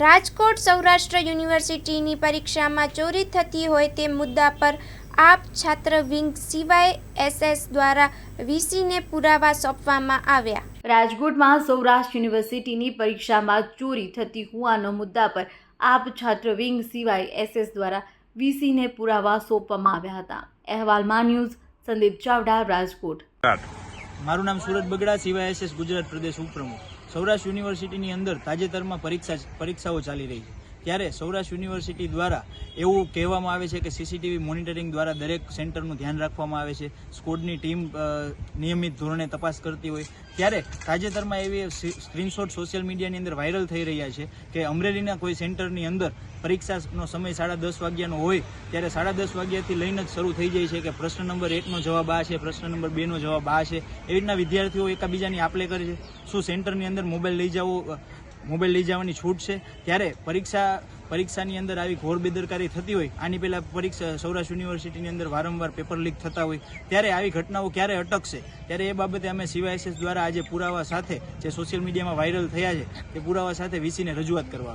રાજકોટ સૌરાષ્ટ્ર યુનિવર્સિટીની પરીક્ષામાં ચોરી થતી હોય તે મુદ્દા પર આપ છાત્ર વિંગ સિવાય એસએસ દ્વારા વીસીને પુરાવા સોંપવામાં આવ્યા. રાજકોટમાં સૌરાષ્ટ્ર યુનિવર્સિટીની પરીક્ષામાં ચોરી થતી હોવાના મુદ્દા પર આપ છાત્ર વિંગ સિવાય એસએસ દ્વારા વીસીને પુરાવા સોંપવામાં આવ્યા હતા. અહેવાલમાં ન્યૂઝ સંદીપ ચાવડા રાજકોટ. મારું નામ સુરત બગડા સીવાયએસએસ ગુજરાત પ્રદેશ ઉપપ્રમુખ. સૌરાષ્ટ્ર યુનિવર્સિટીની અંદર તાજેતરમાં પરીક્ષા પરીક્ષાઓ ચાલી રહી છે. ત્યારે સૌરાષ્ટ્ર યુનિવર્સિટી દ્વારા એવું કહેવામાં આવે છે કે સીસીટીવી મોનિટરિંગ દ્વારા દરેક સેન્ટરનું ધ્યાન રાખવામાં આવે છે. સ્કોડની ટીમ નિયમિત ધોરણે તપાસ કરતી હોય. ત્યારે તાજેતરમાં એવી સ્ક્રીનશોટ સોશિયલ મીડિયાની અંદર વાયરલ થઈ રહ્યા છે કે અમરેલીના કોઈ સેન્ટરની અંદર પરીક્ષાનો સમય સાડા દસ વાગ્યાનો હોય, ત્યારે સાડા દસ વાગ્યાથી લઈને જ શરૂ થઈ જાય છે કે પ્રશ્ન નંબર એકનો જવાબ આ છે, પ્રશ્ન નંબર બેનો જવાબ આ છે. એવી રીતના વિદ્યાર્થીઓ એકાબીજાની આપલે કરે છે. શું સેન્ટરની અંદર મોબાઈલ લઈ જવો મોબાઈલ લઈ જવાની છૂટ છે. ત્યારે પરીક્ષા, પરીક્ષાની અંદર આવી ઘોર બેદરકારી થતી હોય, આની પહેલા પરીક્ષા સૌરાષ્ટ્ર યુનિવર્સિટીની અંદર વારંવાર પેપર લીક થતા હોય, ત્યારે આવી ઘટનાઓ ક્યારે અટકશે? ત્યારે એ બાબતે અમે સીવાયએસએસ દ્વારા આજે પુરાવા સાથે, જે સોશિયલ મીડિયામાં વાયરલ થયા છે, તે પુરાવા સાથે વીસીને રજૂઆત કરવા